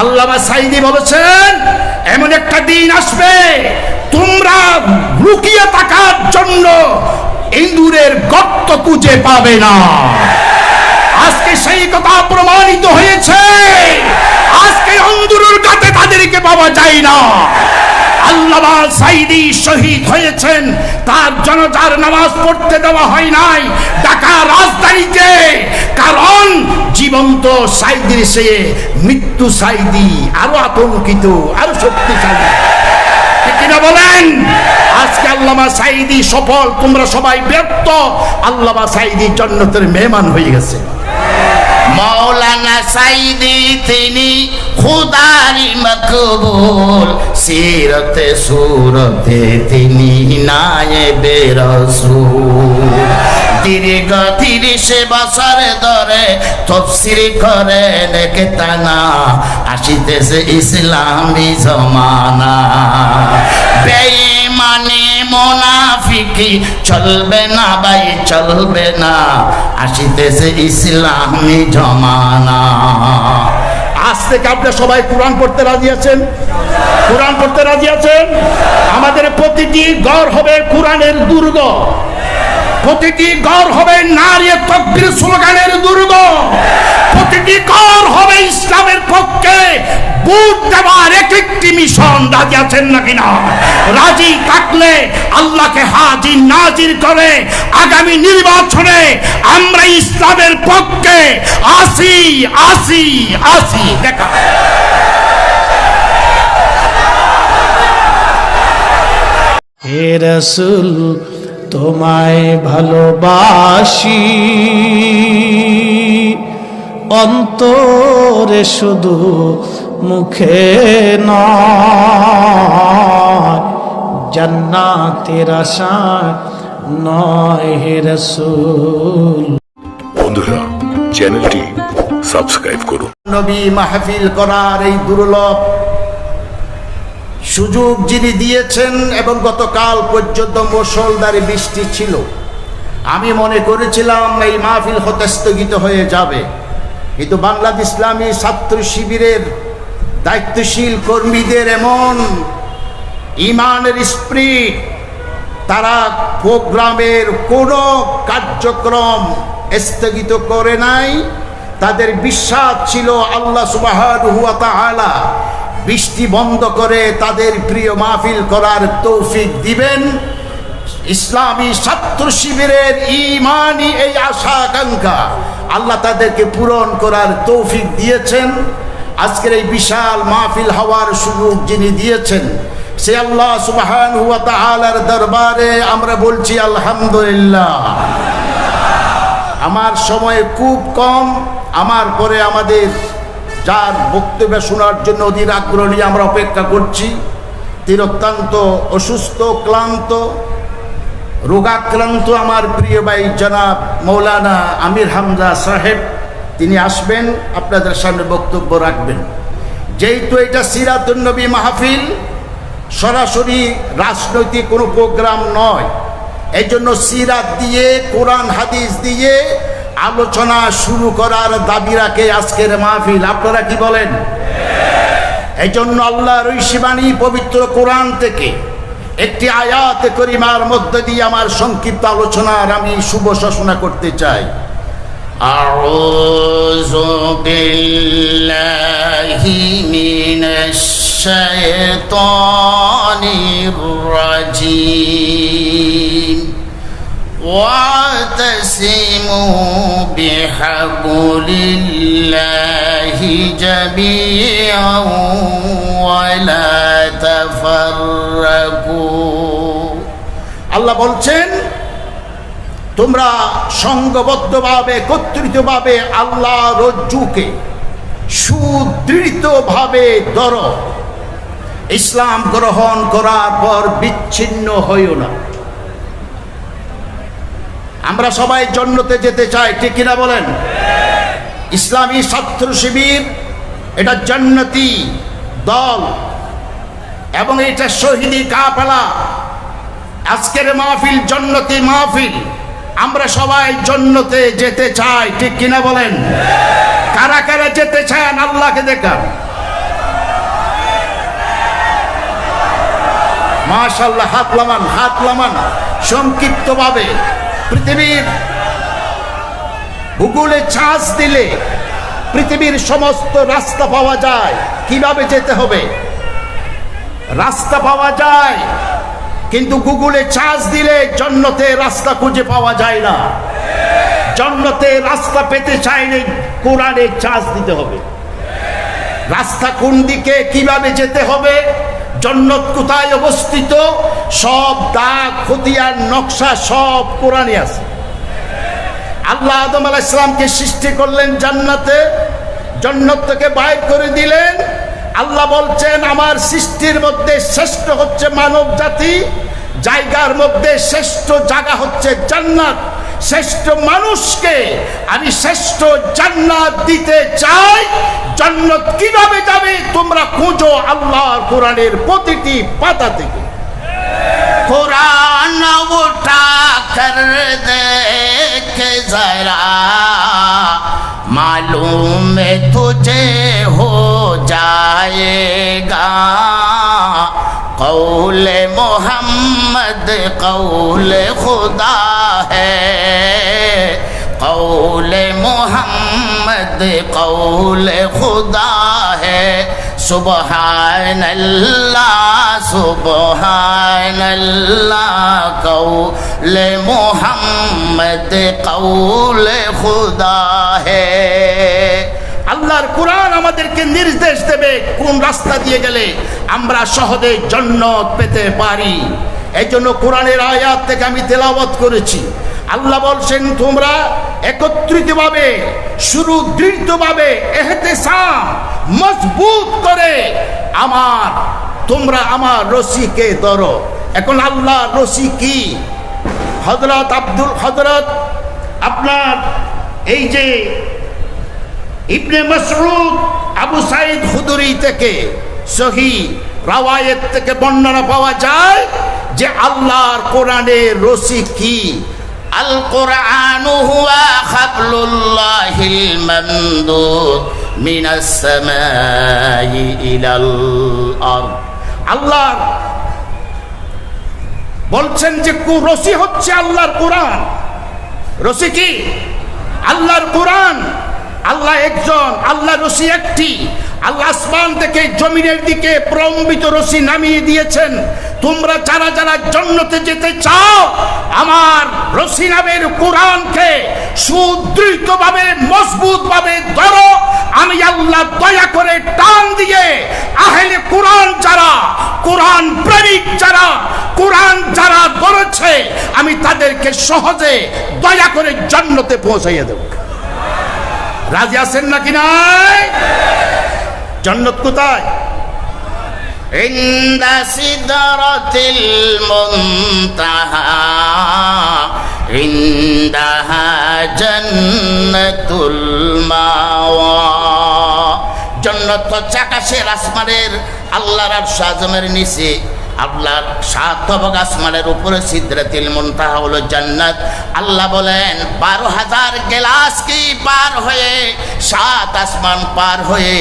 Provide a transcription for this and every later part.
আল্লামা সাইদি বলেছেন, এমন একটা দিন আসবে, তোমরা লুকিয়ে থাকার জন্য ইন্দুরের গর্ত খুঁজে পাবে না। আজকে সেই কথা প্রমাণিত হয়েছে। আজকে অন্দুরের কাতে তাদেরকে পাওয়া যায় না। আল্লামা সাইদি শহীদ হয়েছেন। তার জনতার নামাজ পড়তে দেওয়া হয় নাই। ঢাকা রাজধানীতে। কারণ জীবন্ত সাইদির সে মৃত্যু সাইদি আরও আতঙ্কিত, আরও শক্তিশালী। কিনা বলেন? আজকে আল্লামা সাইদি সফল, তোমরা সবাই ব্যর্থ। আল্লামা সাইদি জন্নতের মেহমান হয়ে গেছে। মৌলানা সাইদি তিনি খুদারি মকবুল। সিরতে সুরতে তিনি নায়েবে রসুল দীর্ঘ তিরিশে বছর ধরে তফসির করে লেখে টানা, আসিতেছে ইসলামী জমানা। বেঈমানি মোনাফিকি চলবে না ভাই, চলবে না, আসিতেছে ইসলামী জমানা। আজ থেকে আপনারা সবাই কোরআন পড়তে রাজি আছেন? কোরআন পড়তে রাজি আছেন? আমাদের প্রতিটি ঘর হবে কোরআনের দুর্গ। প্রতিটি ঘর হবে নারী তকবির স্লোগানের দুর্গ। প্রতিটি ঘর হবে ইসলামের পক্ষে বুট একটি মিশন। হাজির নাজির করে আগামী আমরা ইসলামের আসি দেখা। তোমায় ভালোবাসি। অন্তরে শুধু মুখে নয় জান্নাতের আশা নয় হে রসুল। বন্ধুরা চ্যানেলটি সাবস্ক্রাইব করুন। নবী মাহফিল করার এই দুর্লভ সুযোগ যিনি দিয়েছেন এবং গতকাল পর্যন্ত মুসলধারে বৃষ্টি ছিল। আমি মনে করেছিলাম এই মাহফিল হতে স্থগিত হয়ে যাবে। কিন্তু বাংলাদেশ ইসলামী ছাত্র শিবিরের দায়িত্বশীল কর্মীদের এমন ইমানের স্প্রিট তারা প্রোগ্রামের কোনো কার্যক্রম স্থগিত করে নাই। তাদের বিশ্বাস ছিল আল্লাহ তাআলা বৃষ্টি বন্ধ করে তাদের প্রিয় মাহফিল করার তৌফিক দিবেন। ইসলামী ছাত্র শিবিরের ইমানি এই আশা আকাঙ্ক্ষা। আল্লাহ তাদেরকে পূরণ করার তৌফিক দিয়েছেন। আজকের এই বিশাল মাহফিল হওয়ার সুযোগ যিনি দিয়েছেন, সে আল্লাহ সুবাহান হুয়া তাআলার দরবারে আমরা বলছি আলহামদুলিল্লাহ। আমার সময় খুব কম, আমার পরে আমাদের যার বক্তব্য শোনার জন্য অধীর আগ্রহ নিয়ে আমরা অপেক্ষা করছি। তিনি অত্যন্ত অসুস্থ, ক্লান্ত, রোগাক্রান্ত আমার প্রিয় ভাই জনাব মৌলানা আমির হামজা সাহেব, তিনি আসবেন, আপনাদের সামনে বক্তব্য রাখবেন। যেহেতু এটা সিরাতুন্নবী মাহফিল, সরাসরি রাজনৈতিক কোনো প্রোগ্রাম নয়। এই জন্য সিরাত দিয়ে, কোরআন, হাদিস দিয়ে আলোচনা শুরু করার দাবি রাখে আজকের মাহফিল আপনারা কি বলেন এই জন্য আল্লাহ ঋষিবাণী পবিত্র কোরআন থেকে একটি আয়াত করিমার মধ্য দিয়ে আমার সংক্ষিপ্ত আলোচনার আমি শুভ ঘোষণা করতে চাই أعوذ بالله من الشيطان الرجيم واعتصموا بحبل الله جميعا ولا تفرقوا আল্লাহ বলছেন তোমরা সংঘবদ্ধভাবে একত্রিতভাবে আল্লাহ রজ্জুকে সুদৃঢ়ভাবে ধর ইসলাম গ্রহণ করার পর বিচ্ছিন্ন হইও না আমরা সবাই জন্যতে যেতে চাই, ঠিক কিনা বলেন? ইসলামী ছাত্র শিবির, এটা জন্নতি দল, এবং এটা শহীদি কাপেলা আজকের মাহফিল জন্নতি মাহফিল। আমরা সবাই জন্নতে যেতে চাই, ঠিক কিনা বলেন? কারা কারা যেতে চান, আল্লাহকে দেখান। মাশাল্লাহ হাত লামান হাত লামান সংক্ষিপ্তভাবে। পৃথিবীর ভূগোলে চাষ দিলে পৃথিবীর সমস্ত রাস্তা পাওয়া যায়। কীভাবে যেতে হবে? রাস্তা পাওয়া যায়, কিন্তু গুগলে চার্জ দিলে জন্নতে রাস্তা খুঁজে পাওয়া যায় না। জন্নতে রাস্তা পেতে চাইলে কোরআনে চার্জ দিতে হবে। রাস্তা কোন দিকে, কীভাবে যেতে হবে? জন্নত কোথায় অবস্থিত? সব দাগ, খতিয়ার, নকশা সব কোরআনে আছে। আল্লাহ আদম আলাহ ইসলামকে সৃষ্টি করলেন জান্নাতে, জন্নত থেকে বাইর করে দিলেন। আল্লাহ বলছেন, আমার সৃষ্টির মধ্যে শ্রেষ্ঠ হচ্ছে মানব জাতি, জায়গার মধ্যে শ্রেষ্ঠ জায়গা হচ্ছে জান্নাত। শ্রেষ্ঠ মানুষকে আমি শ্রেষ্ঠ জান্নাত দিতে চাই। জান্নাত কীভাবে যাবে তোমরা খুঁজো আল্লাহর কোরআনের প্রতিটি পাতা থেকে। قرآن اٹھا کر دیکھ ذرا۔ معلوم تجھے ہو جائے گا۔ قول محمد، قول خدا ہے۔ قول محمد، قول خدا ہے۔ হে। আল্লাহর কোরআন আমাদেরকে নির্দেশ দেবে কোন রাস্তা দিয়ে গেলে আমরা সহজে জন্নত পেতে পারি। এই জন্য কোরআনের আয়াত থেকে আমি তেলাবত করেছি। আল্লাহ বলছেন, তোমরা একত্রিতভাবে শুরু দৃঢ়ভাবে এহতেসাম মজবুত করে আমার, তোমরা আমার রশিকে ধরো। এখন আল্লাহ রশি কি? হজরত আব্দুল হজরত আপনার এই যে ইবনে মাসরুদ আবু সাইদ হুদুরি থেকে সহি রাওয়ায়েত থেকে বর্ণনা পাওয়া যায় যে আল্লাহর কোরআনের রশি কি? القرآن هو حبل الله الممدود من السماء إلى الأرض আল্লাহর বলছেন যে কু- রশি হচ্ছে আল্লাহর কোরআন রশি কি আল্লাহর কোরআন আল্লাহ একজন আল্লাহ রশি একটি আল্লাহ আসমান থেকে জমিনের দিকে প্রম্বিত রশি নামিয়ে দিয়েছেন। তোমরা যারা যারা জন্নতে যেতে চাও, আমার রশি নামের কোরআনকে সুদৃঢ়ভাবে, মজবুতভাবে ধরো। আমি আল্লাহ দয়া করে টান দিয়ে আহলে কোরআন যারা, কোরআন প্রেমিক যারা, কোরআন যারা ধরেছে, আমি তাদেরকে সহজে দয়া করে জন্নতে পৌঁছাইয়ে দেব। রাজি আছেন নাকি নাই? জন্নত কোথায় عند سدرة المنتهى عندها جنة المأوى জন্নত হচ্ছে আকাশের আসমানের আল্লাহর আরশ আজমের নিচে আল্লাহর সাত তবক আসমানের উপরে সিদ্রাতিল মুনতাহা হলো জান্নাত। আল্লাহ বলেন, বারো হাজার গেলাস কি পার হয়ে, সাত আসমান পার হয়ে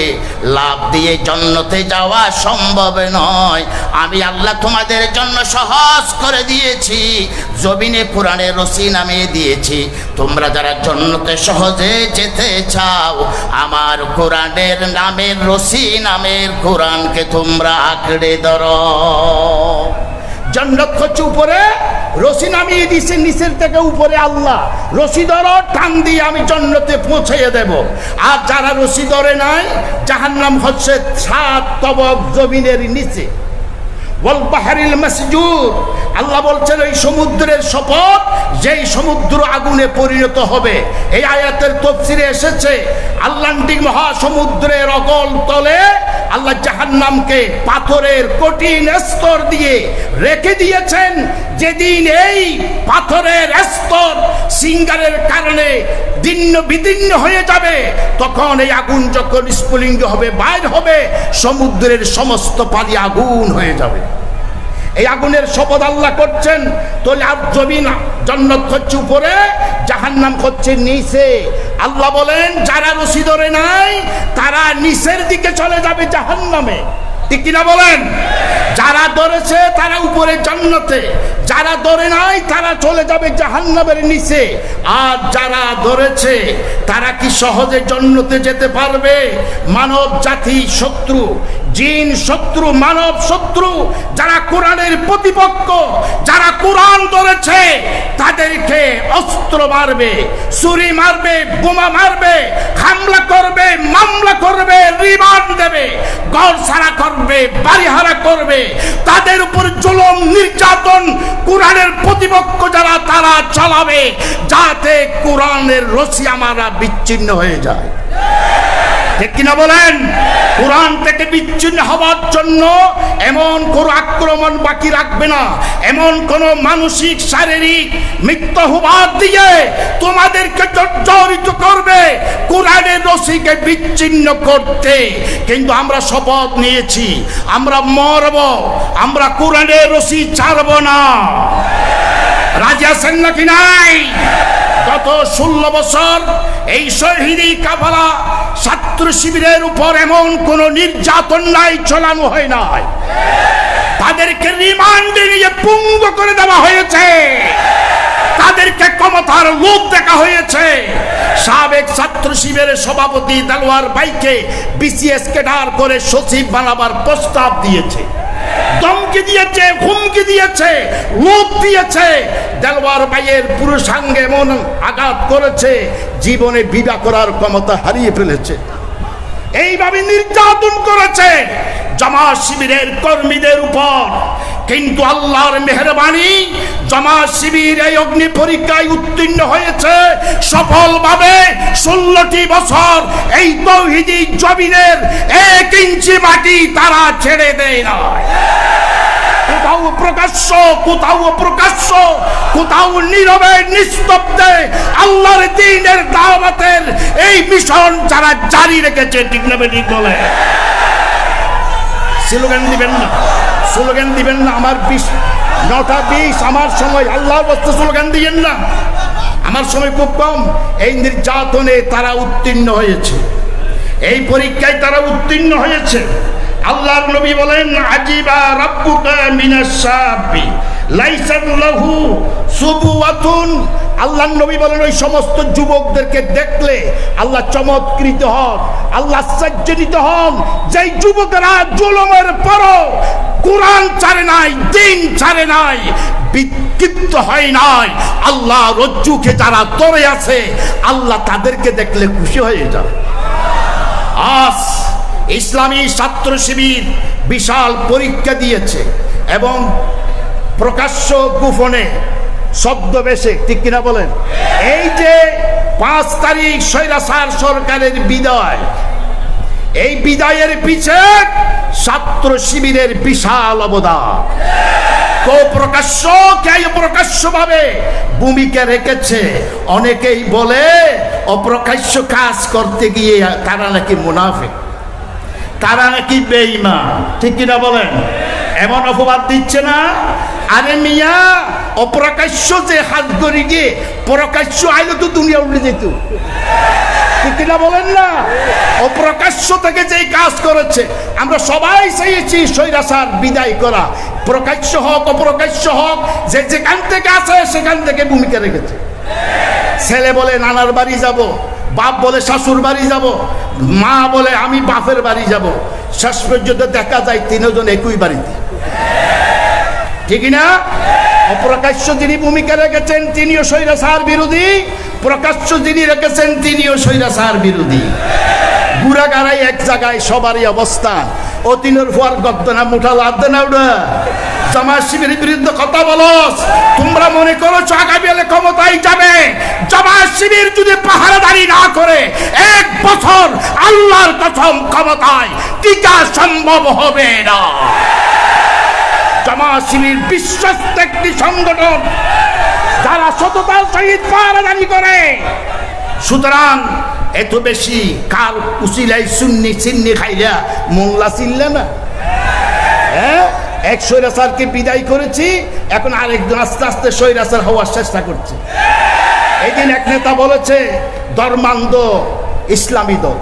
লাভ দিয়ে জন্নতে যাওয়া সম্ভব নয়। আমি আল্লাহ তোমাদের জন্য সহজ করে দিয়েছি, জমিনে পুরাণে রসি নামিয়ে দিয়েছি। তোমরা যারা জন্নতে সহজে যেতে চাও, আমার কোরআনের নামের রসি নামের কোরআনকে তোমরা আঁকড়ে ধরো। জন্নত হচ্ছে উপরে, রশি নামিয়ে দিছে নিচের থেকে উপরে আল্লাহ। রশি ধরো, টান দিয়ে আমি জন্নতে পৌঁছাইয়ে দেব। আর যারা রশি ধরে নাই, জাহান্নাম হচ্ছে সাত তবক, জমিনের নিচে। ওয়াল বাহারিল মাসজুর আল্লাহ বলছেন, এই সমুদ্রের শপথ যেই সমুদ্র আগুনে পরিণত হবে। এই আয়াতের তফসিরে এসেছে আল্লান্টিক মহাসমুদ্রের অগল তলে আল্লাহ জাহান্নামকে পাথরের কঠিন স্তর দিয়ে রেখে দিয়েছেন। যেদিন এই পাথরের স্তর সিঙ্গারের কারণে দিন্ন বিদীর্ণ হয়ে যাবে, তখন এই আগুন যখন স্ফুলিঙ্গ হবে, বাইর হবে, সমুদ্রের সমস্ত পানি আগুন হয়ে যাবে। এই আগুনের শপথ আল্লাহ করছেন। তাহলে আর জন্নত হচ্ছে উপরে, জাহান্নাম হচ্ছে নিচে। আল্লাহ বলেন, যারা রশি ধরে নাই, তারা নিচের দিকে চলে যাবে জাহান্নামে। ঠিক কিনা বলেন? যারা ধরেছে, তারা উপরে জান্নাতে। যারা ধরে নাই, তারা চলে যাবে জাহান্নামের নিচে। আর যারা ধরেছে, তারা কি সহজে জন্মতে যেতে পারবে? মানব জাতি শত্রু, জিন শত্রু, মানব শত্রু, যারা কোরআনের প্রতিপক্ষ, যারা কোরআন ধরেছে, তাদেরকে অস্ত্র মারবে, ছুরি মারবে, বোমা মারবে, হামলা করবে, মামলা করবে, রিমান্ড দেবে ঘর ছাড়া করবে, বাড়িহারা করবে। তাদের উপর জুলুম, নির্যাতন কোরআনের প্রতিপক্ষ যারা তারা চালাবে যাতে কোরআনের রশি আমারা বিচ্ছিন্ন হয়ে যায়। ঠিক কিনা বলেন? কোরআন থেকে বিচ্ছিন্ন হওয়ার জন্য এমন কোন আক্রমণ বাকি রাখবে না। এমন কোন মানসিক, শারীরিক মিথ্যাহুবাদ দিয়ে তোমাদেরকে জর্জরিত করবে, কোরআনের রশিকে বিচ্ছিন্ন করতে। কিন্তু আমরা শপথ নিয়েছি, আমরা মরব, আমরা কোরআনের রশি ছাড়ব না। রাজি আছেন নাকি নাই? গত ষোলো বছর এই শহীদি কাফালা ছাত্র শিবিরের উপর এমন কোন নির্যাতন নাই চলানো হয় নাই। তাদেরকে রিমান্ডে নিয়ে পুঙ্গ করে দেওয়া হয়েছে। তাদেরকে ক্ষমতার লোভ দেখা হয়েছে। সাবেক ছাত্র শিবিরের সভাপতি দেলোয়ার বাইকে বিসিএস কেডার করে সচিব বানাবার প্রস্তাব দিয়েছে। ধমকি দিয়েছে, হুমকি দিয়েছে, লোভ দিয়েছে। দেলওয়ার ভাইয়ের পুরুষাঙ্গে এমন আঘাত করেছে, জীবনে বিবাহ করার ক্ষমতা হারিয়ে ফেলেছে। এইভাবে নির্যাতন করেছে। জামা শিবিরের কর্মীদের উপর কিন্তু আল্লাহর মেহরবানি জামা শিবির এই অগ্নি পরীক্ষায় উত্তীর্ণ হয়েছে সফলভাবে ষোলোটি বছর এই তৌহিদি জমিনের এক ইঞ্চি মাটি তারা ছেড়ে দেয় না। কোথাও প্রকাশ্য কোথাও প্রকাশ্য, কোথাও নীরবে, নিস্তব্ধে আল্লাহর দিনের দাওয়াতের এই মিশন যারা জারি রেখেছে, ঠিক না বলে? স্লোগান দিবেন না। স্লোগান দিবেন না, আমার বিশ, নটা বিশ, আমার সময়, আল্লাহর বস্তু স্লোগান দিবেন না। আমার সময় খুব কম। এই নির্যাতনে তারা উত্তীর্ণ হয়েছে। এই পরীক্ষায় তারা উত্তীর্ণ হয়েছে। আল্লাহর নবী বলেন, আজিবা রাব্বুকা মিনাস সাবি লাইসান লাহু সুবুয়াতুন আল্লাহর নবী বলেন, ওই সমস্ত যুবকদেরকে দেখলে আল্লাহ চমৎকৃত হন, আল্লাহ আশ্চর্যজনিত হন। যেই যুবকেরা জুলুমের পরও কোরআন ছাড়ে নাই, দিন ছাড়ে নাই, বিক্ষিপ্ত হয় নাই, আল্লাহ রজ্জুকে যারা তরে আছে, আল্লাহ তাদেরকে দেখলে খুশি হয়ে যায় আজ ইসলামী ছাত্র শিবির বিশাল পরীক্ষা দিয়েছে এবং প্রকাশ্য গোপনে ছদ্মবেশে ঠিক কিনা বলেন? এই যে পাঁচ তারিখ স্বৈরাচার সরকারের বিদায়, এই বিদায়ের পিছে ছাত্র শিবিরের বিশাল অবদান। কো প্রকাশ্য কে প্রকাশ্য ভাবে ভূমিকা রেখেছে। অনেকেই বলে, অপ্রকাশ্য কাজ করতে গিয়ে তারা নাকি মুনাফিক, তারা নাকি বেঈমান, ঠিক কিনা বলেন? এমন অপবাদ দিচ্ছে না? আরে মিয়া অপ্রকাশ্য যে হাত ধরি গিয়ে প্রকাশ্য আইলে তো দুনিয়া উঠে যেত। ঠিক বলেন না? অপ্রকাশ্য থেকে যেই কাজ করেছে, আমরা সবাই চেয়েছি স্বৈরাচার বিদায় করা। প্রকাশ্য হোক, অপ্রকাশ্য হোক, যে যেখান থেকে আছে সেখান থেকে ভূমিকা রেখেছে। ছেলে বলে নানার বাড়ি যাব, বাপ বলে শাশুর বাড়ি যাব, মা বলে আমি বাপের বাড়ি যাব। শেষ পর্যন্ত দেখা যায় তিনজন একই বাড়িতে। ঠিক না অপ্রকাশ্য যিনি ভূমিকা রেখেছেন, তিনিও স্বৈরাচার বিরোধী। প্রকাশ্য যিনি রেখেছেন, তিনিও স্বৈরাচার বিরোধী। গুড়া গাড়াই এক জায়গায় সবারই অবস্থান অতিনের ফুয়ার গদ্দনা মুঠা লাদ না উড়া। জামা শিবিরের বিরুদ্ধে কথা বলস তোমরা মনে করো আগামী এলে ক্ষমতায় যাবে। জামা শিবির যদি পাহারাদারি না করে, এক বছর আল্লাহর কসম ক্ষমতায় টিকা সম্ভব হবে না। জামা শিবির বিশ্বস্ত একটি সংগঠন, যারা সততার সহিত পাহারাদারি করে। সুতরাং এত বেশি কাল উচিলাই সুন্নি চিন্নি খাইলা মোংলা চিনলে না? হ্যাঁ? এক স্বৈরাচারকে বিদায় করেছি, এখন আরেকজন আস্তে আস্তে স্বৈরাচার হওয়ার চেষ্টা করছে। এই দিন এক নেতা বলেছে, ধর্মান্ধ ইসলামী দল।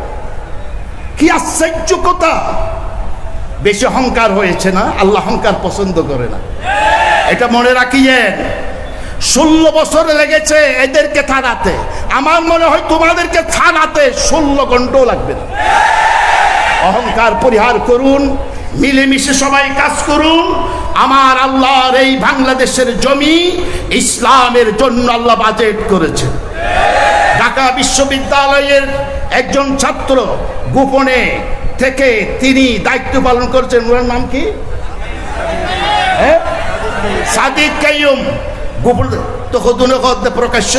কি আশ্চর্য কথা! বেশি অহংকার হয়েছে না, আল্লাহ অহংকার পছন্দ করে না। এটা মনে রাখিয়েন। ষোলো বছর লেগেছে এদেরকে থানাতে আমার মনে হয় তোমাদেরকে থানাতে ষোলো ঘন্টাও লাগবে না। অহংকার পরিহার করুন, মিলেমিশে সবাই কাজ করুন। আমার আল্লাহর এই বাংলাদেশের জমি ইসলামের জন্য আল্লাহ বাজেট করেছেন ঢাকা বিশ্ববিদ্যালয়ের একজন ছাত্র গোপনে থেকে তিনি দায়িত্ব পালন করছেন, ওনার নাম কি? হ্যাঁ? প্রকাশ্য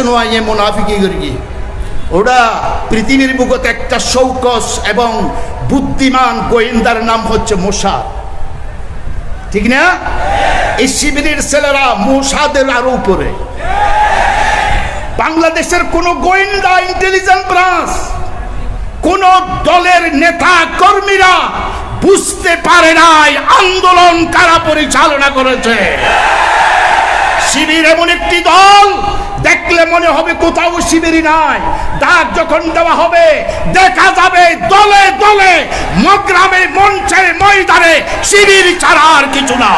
পৃথিবীর একটা এবং বুদ্ধিমান গোয়েন্দার নাম হচ্ছে ঠিক না? এই উপরে। বাংলাদেশের কোন গোয়েন্দা ইন্টেলিজেন্ট ব্রাঞ্চ কোন দলের নেতা কর্মীরা বুঝতে পারে নাই আন্দোলন কারা পরিচালনা করেছে। শিবির এমন একটি দল, দেখলে মনে হবে কোথাও শিবিরই নাই। ডাক যখন দেওয়া হবে, দেখা যাবে দলে দলে, মগ্রামে, মঞ্চে, ময়দানে শিবির ছাড়া আর কিছু না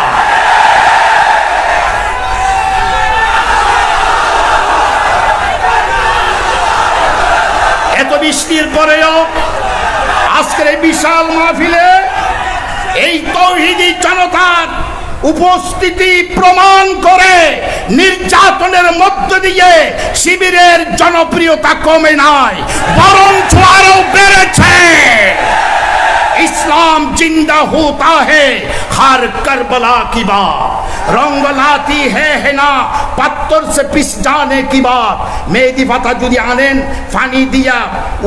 এত বৃষ্টির পরেও আজকের এই বিশাল মাহফিলে এই তৌহিদি জনতার উপস্থিতি প্রমাণ করে নির্যাতনের মধ্য দিয়ে শিবিরের জনপ্রিয়তা কমে নাই বরং আরও বেড়েছে। ইসলাম জিন্দা হতা হে হার কারবালা কিবা रंग लाती है है ना पत्थर से पिस जाने की बात মেহেদি পাতা যদি আনেন পানি দিয়া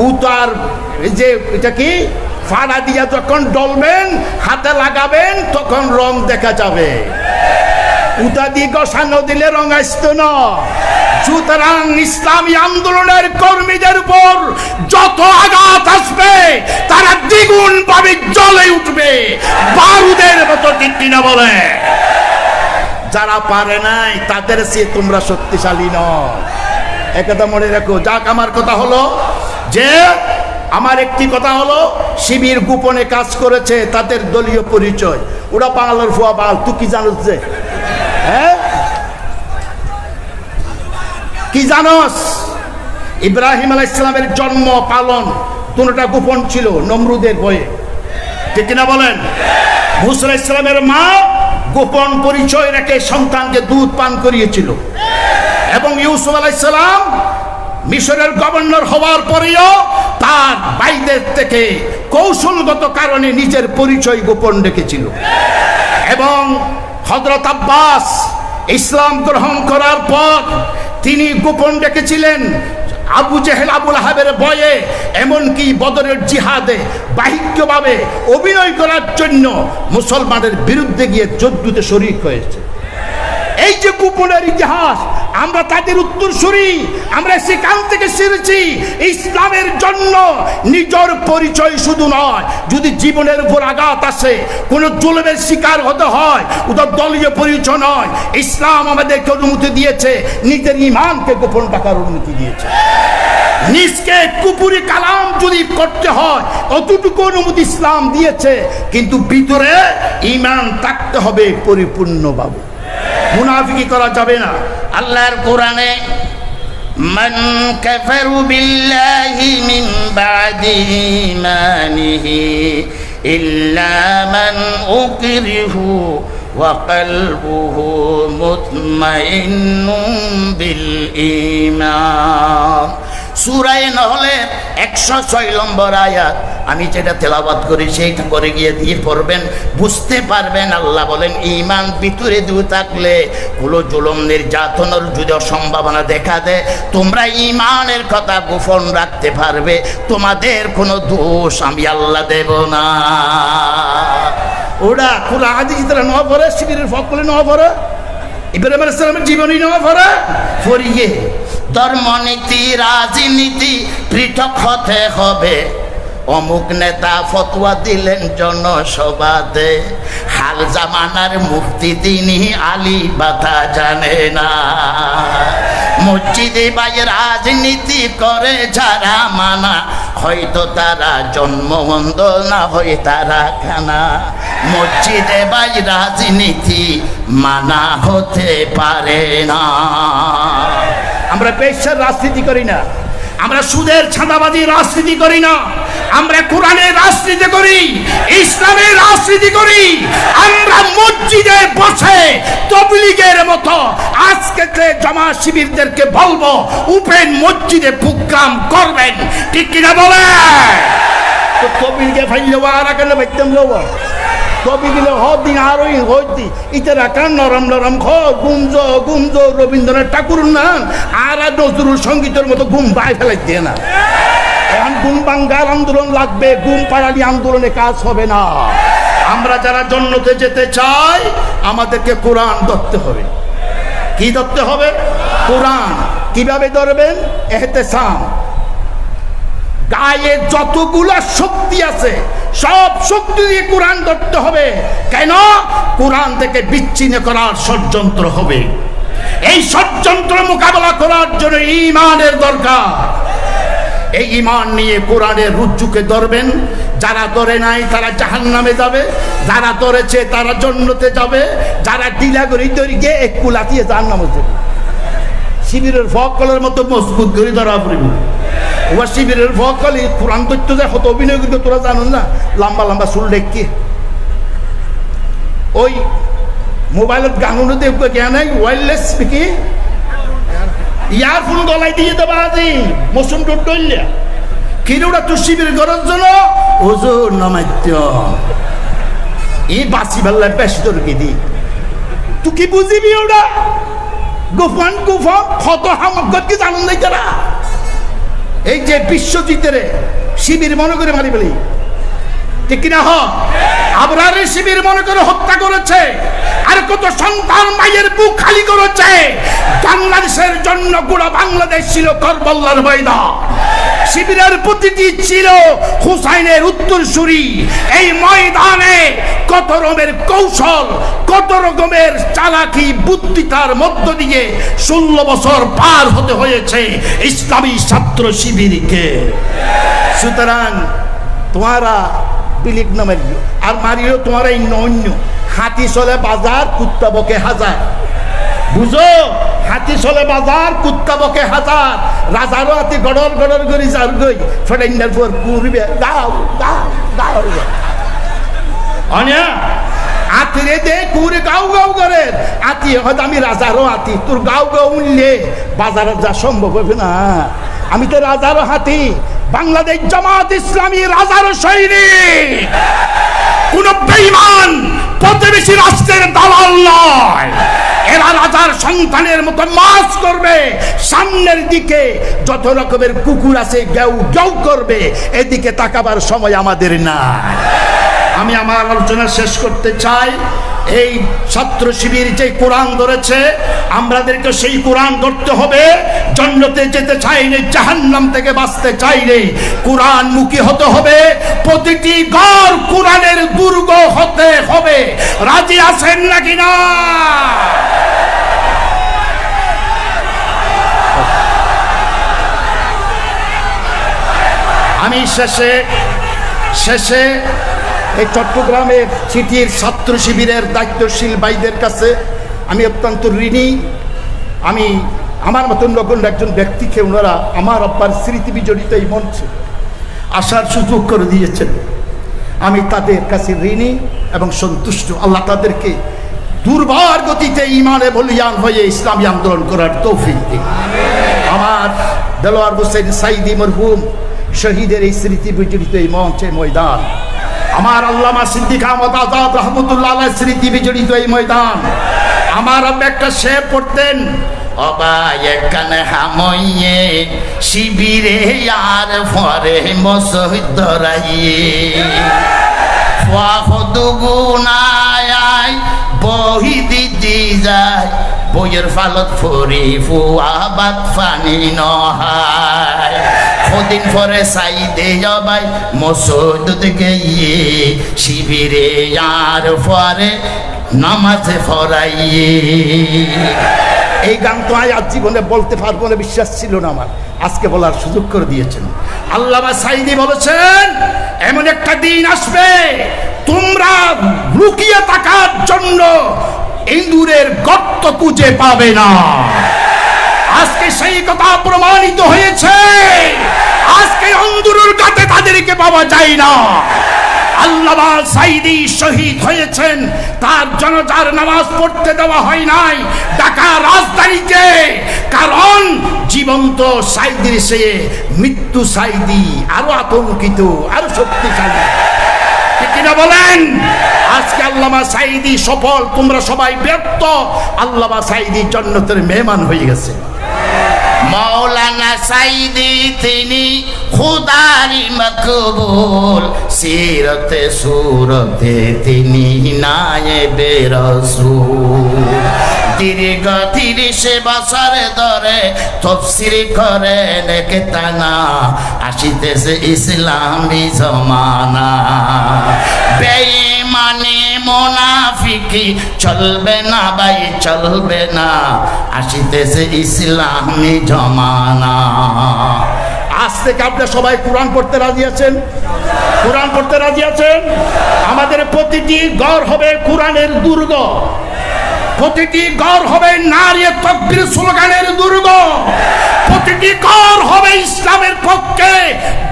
উতার এই যে এটা কি ফাড়া দিয়া যখন ডলবেন হাতে লাগাবেন তখন রং দেখা যাবে উতা দিয়ে গসানো দিলে রং আসতো না সুতরাং ইসলামী আন্দোলনের কর্মীদের উপর যত আঘাত আসবে তারা দ্বিগুণ ভাবে জ্বলে উঠবে বারুদের মতো ঠিক কিনা বলে যারা পারে নাই, তাদের সে তোমরা শক্তিশালী নয় মনে রাখো। যাক, আমার কথা হলো যে, আমার একটি কথা হলো, শিবির গোপনে কাজ করেছে, তাদের দলীয় পরিচয়। ওরা বাংলার ফুয়া বাল, তুই কি জানোস যে? হ্যাঁ? কি জানোস? ইব্রাহিম আলাহ ইসলামের জন্ম পালন দুটা গোপন ছিল, নমরুদের বয়ে ঠিক কিনা বলেন? মুসা ইসলামের মা গোপন পরিচয় রেখে সন্তানকে দুধ পান করিয়েছিল। এবং ইউসুফ আলাইসালাম মিশরের গভর্নর হওয়ার পরেও তার বাইদের থেকে কৌশলগত কারণে নিজের পরিচয় গোপন রেখেছিল। এবং হজরত আব্বাস ইসলাম গ্রহণ করার পর তিনি গোপন রেখেছিলেন আবু জেহেল, আবুল আহাবের বয়ে এমনকি বদরের জিহাদে বাহিক্যভাবে অভিনয় করার জন্য মুসলমানের বিরুদ্ধে গিয়ে যুদ্ধতে শরিক হয়েছে। এই যে গোপনের ইতিহাস আমরা তাদের উত্তরসূরি, আমরা সেখান থেকে শিখেছি ইসলামের জন্য নিজের পরিচয় শুধু নয়, যদি জীবনের উপর আঘাত আসে, কোনো জুলুমের শিকার হতে হয় ওদের দলীয় পরিচয় নয়। ইসলাম আমাদেরকে অনুমতি দিয়েছে, নিজের ইমানকে গোপন রাখার অনুমতি দিয়েছে। নিজকে কুপুরি কালাম যদি করতে হয়, অতটুকু অনুমতি ইসলাম দিয়েছে, কিন্তু ভিতরে ইমান থাকতে হবে পরিপূর্ণভাবে। মুনাফিকি করা যাবে না আল্লাহর কোরআনে من كفر بالله من بعد إيمانه إلا من أكره وقلبه مطمئن بالإيمان সুরায় নহলে একশো ছয় নম্বর আয়াত। আমি যেটা তেলাবাদ করি সেইটা করে গিয়ে দিয়ে পড়বেন, বুঝতে পারবেন, আল্লাহ বলেন ইমান ভিতরে দু থাকলে কোনো জুলম নির্যাতনের যদি সম্ভাবনা দেখা দেয়। তোমরা ইমানের কথা গোপন রাখতে পারবে, তোমাদের কোনো দোষ আমি আল্লাহ দেব না। ওরা কোরআন, হাদিস তারা নেওয়া পড়ে, শিবিরের ফকলে নেওয়া পড়ে, ইব্রাহিম আলাইহিস সালামের জীবনী নেওয়া পড়ে ফরিয়ে ধর্মনীতি, রাজনীতি পৃথক হতে হবে। অমুক নেতা ফতোয়া দিলেন জনসভাতে। হাল জামানার মুক্তি তিনি আলী বাতা জানে না। মসজিদে বাই রাজনীতি করে যারা মানা, হয়তো তারা জন্মবন্ধ না হয় তারা খানা মসজিদে বাই রাজনীতি মানা হতে পারে না। আমরা পেশার রাজনীতি করি না। আমরা সুদের ছাঁদাবাজি রাজনীতি করি না। আমরা কোরআনের রাজনীতি করি, ইসলামের রাজনীতি করি। আমরা মসজিদে বসে তবলিগের মতো আজকে যে জমা শিবিরদেরকে বলব, উপেন মসজিদে প্রোগ্রাম করবেন। ঠিক কিনা বলে তো তবিলকে ফাইলে আর বাইতাম কবি গেলে হদিন আরোই হইতি ইতে রাখান নরম নরম খ গুঞ্জ গুঞ্জ রবীন্দ্রনাথ ঠাকুর নাম। আর আর নজরুল সঙ্গীতের মতো ঘুম বাই ফেলাই দিয়ে না। এখন ঘুম বাঙ্গার আন্দোলন লাগবে গুম পাড়ালি আন্দোলনে কাজ হবে না। আমরা যারা জন্মতে যেতে চাই, আমাদেরকে কোরআন ধরতে হবে। কি ধরতে হবে? কোরআন। কীভাবে ধরবেন? এহতেসাম। গায়ে যতগুলা শক্তি আছে, সব শক্তি দিয়ে কোরআন ধরতে হবে। কেন? কোরআন থেকে বিচ্ছিন্ন করার ষড়যন্ত্র হবে। এই ষড়যন্ত্র মোকাবেলা করার জন্য ইমানের দরকার। এই ইমান নিয়ে কোরআনের রুজ্জুকে ধরবেন। যারা ধরে নাই, তারা জাহান নামে যাবে। যারা ধরেছে, তারা জন্নতে যাবে। যারা ডিলাগরি তৈরিকে একটু লাতিয়ে যার নামে যাবে। শিবিরের ফকলের মতো মজবুত করে ধরা পড়িব। ওয়া শিবিরের ফকলে কোরআন তথ্য যে হত অভিনয় কিন্তু তোরা জানো না? লম্বা লম্বা চুল ডেকি ওই মোবাইলত গান অনুদেব জ্ঞান নাই? ওয়ারলেস কি ইয়ারফোন গলাই দিয়ে দেবা আজি, মৌসুম ডলিয়া কিরোটা তো শিবির গরজ জন ওজোর নমাত্য এই বাসি বেলায় বেশি তোর কি দি। তুই কি বুঝিবি ওটা গুফান গুফ ক্ষত হামকত কি জানুন নাই তারা? এই যে বিশ্বজিতের শিবির মনে করে মারি বলি ঠিক কিনা হ? আবরারে শিবির মনে করে হত্যা করেছে। আর কত সন্তান মায়ের বুক খালি করেছে। বাংলাদেশের জন্য গোড়া বাংলাদেশ ছিল করবল্লার ময়দান। শিবিরের প্রতিটি ছিল হুসাইনের উত্তরসূরি। এই ময়দানে কত রকমের কৌশল, কত রকমের চালাকি বুদ্ধিতার মধ্য দিয়ে ষোলো বছর পার হতে হয়েছে ইসলামী ছাত্র শিবিরকে। সুতরাং তোমারা বিলিক নামের আর মারিও তোমার এই নৈন্য হাতি চলে বাজার, কুত্তা বকে হাজার। বুঝো? হাতি চলে বাজার কুত্তা বকে হাজার রাজারও হাতি গড়র গড়র করি যার গই ফেডাইন্ডার পর কুরবে দাও দাও দাও অনিয়া আতিরে দে কুরে গাও গাও করে আতি হয়তো আমি রাজারও আতি তোর গাও গাও উঠলে বাজারে যা সম্ভব হবে না। আমি তো রাজারও হাতি। বাংলাদেশ জামাত ইসলামী রাজারও সৈনিক। কোন বেইমান প্রতিবেশী রাষ্ট্রের দালাল নয়। এরা রাজার সন্তানের মতো মাছ করবে সামনের দিকে যত রকমের কুকুর আছে গেউ গেউ করবে। এদিকে তাকাবার সময় আমাদের না আমি আমার আলোচনা শেষ করতে চাই। এই ছাত্র শিবির যে কোরআন ধরেছে আমাদেরকে সেই কোরআন ধরতে হবে। জন্নতে যেতে চাইলে জাহান্নাম থেকে বাঁচতে চাইলে কোরআন মুখী হতে হবে, প্রতিটি ঘর কোরআনের দুর্গ হতে হবে। রাজি আছেন নাকি না? আমি শেষে শেষে এই চট্টগ্রামের সিটির ছাত্র শিবিরের দায়িত্বশীল ভাইদের কাছে আমি অত্যন্ত ঋণী। আমি আমার মতন নগণ্য একজন ব্যক্তিকে ওনারা আমার আব্বার স্মৃতি বিজড়িত এই মঞ্চে আসার সুযোগ করে দিয়েছেন। আমি তাদের কাছে ঋণী এবং সন্তুষ্ট। আল্লাহ তাদেরকে দুর্বার গতিতে ইমানে বলিয়ান হয়ে ইসলামী আন্দোলন করার তৌফিক দিন। আমার দেলোয়ার হোসেন সাইদি মরহুম শহীদের এই স্মৃতি বিজড়িত এই মঞ্চে ময়দান। আমার আল্লামা সিদ্দিক আহমদ আজাদ রহমতুল্লাহ স্মৃতি বিজড়িত এই ময়দান। আমার আব্বা একটা সে পড়তেন শিবিরে আর ফরে বহি দিদি যায়। বইয়ের ফালত ফরি, ফুয়াবাত ফানি নহায়। কদিন পরে চাই দে যাবাই মসজিদ থেকে ইয়ে শিবিরে আর পরে নামাজে ফরাইয়ে। এই গান তো আমি আজ জীবনে বলতে পারব না বিশ্বাস ছিল না আমার। আজকে বলার সুযোগ করে দিয়েছেন। আল্লামা সাইদি বলেছেন, এমন একটা দিন আসবে, তোমরা লুকিয়ে থাকার জন্য ইন্দুরের গর্ত খুঁজে পাবে না। আজকে সেই কথা প্রমাণিত হয়েছে। আজকে অন্দুরের গাতে তাদেরকে পাওয়া যায় না। আল্লামা সাইদি শহীদ হয়েছেন। তার জনতার নামাজ পড়তে দেওয়া হয় নাই। ঢাকা রাজধানীতে। কারণ জীবন্ত সাইদির সে মৃত্যু সাইদি, আরও আতঙ্কিত, আরও শক্তিশালী। কিনা বলেন? আজকে আল্লামা সাইদি সফল, তোমরা সবাই ব্যর্থ। আল্লামা সাইদি জন্নতের মেহমান হয়ে গেছে। 猫了。মৌলানা সাইদি, তিনি খুদারি মকবুল। সিরতে সুরতে তিনি নায়েবে রসুল দীর্ঘ তিরিশে বছর ধরে তফসির করে লেখে টানা আসিতেছে ইসলামী জমানা। বেঈমানি মোনাফিকি চলবে না ভাই, চলবে না। আসিতেছে ইসলামী জমানা। আজ থেকে আপনার সবাই কোরআন পড়তে রাজি আছেন? কোরআন পড়তে রাজি আছেন? আমাদের প্রতিটি গড় হবে কোরআনের দুর্গ। প্রতিটি গড় হবে নারী তকবির স্লোগানের দুর্গ। প্রতিটি ঘর হবে ইসলামের পক্ষে।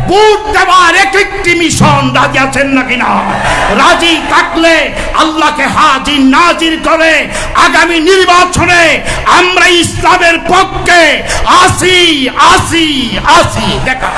বুট দেওয়ার এক একটি মিশন রাজি আছেন নাকি রাজি থাকলে আল্লাহকে হাজির নাজির করে আগামী নির্বাচনে আমরা ইসলামের পক্ষে আসি আসি আসি। দেখা।